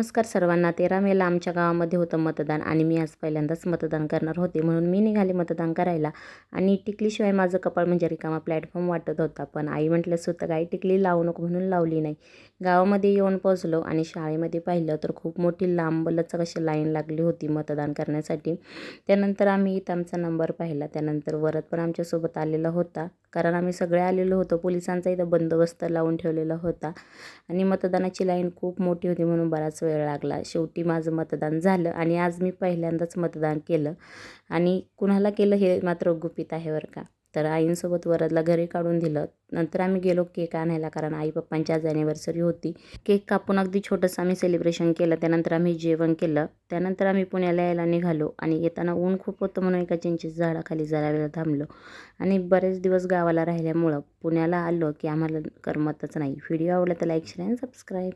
नमस्कार सर्वांना. तेरा मेला आमच्या गावामध्ये होतं मतदान आणि मी आज पहिल्यांदाच मतदान करणार होते म्हणून मी निघाले मतदान करायला आणि टिकलीशिवाय माझं कपाळ म्हणजे रिकामा प्लॅटफॉर्म वाटत होता. पण आई म्हटलं सुद्धा काही टिकली लावू नको म्हणून लावली नाही. गावामध्ये येऊन पोचलो आणि शाळेमध्ये पाहिलं तर खूप मोठी लांबलचक अशी लाईन लागली होती मतदान करण्यासाठी. त्यानंतर आम्ही इथं आमचा नंबर पाहिला. त्यानंतर वरद पण आमच्यासोबत आलेला होता. कारण आम्ही सगळे आलेलो होतो. पोलिसांचा इथं बंदोबस्त लावून ठेवलेला होता. आणि मतदानाची लाईन खूप मोठी होती म्हणून बराच वेळ लागला. शेवटी माझं मतदान झालं आणि आज मी पहिल्यांदाच मतदान केलं. आणि कुणाला केलं हे मात्र गुपित आहे बरं का. तर आईंसोबत वरदला घरी काढून दिलं. नंतर आम्ही गेलो केक आणायला कारण आई पप्पांची आज ॲनिव्हर्सरी होती. केक कापून अगदी छोटंसं आम्ही सेलिब्रेशन केलं. त्यानंतर आम्ही जेवण केलं. त्यानंतर आम्ही पुण्याला यायला निघालो आणि येताना ऊन खूप होतं म्हणून एका चिंचेच्या झाडाखाली जरा वेळ थांबलो. आणि बरेच दिवस गावाला राहिल्यामुळं पुण्याला आलो की आम्हाला करमतच नाही. व्हिडिओ आवडला तर लाईक शेअर आणि सबस्क्राईब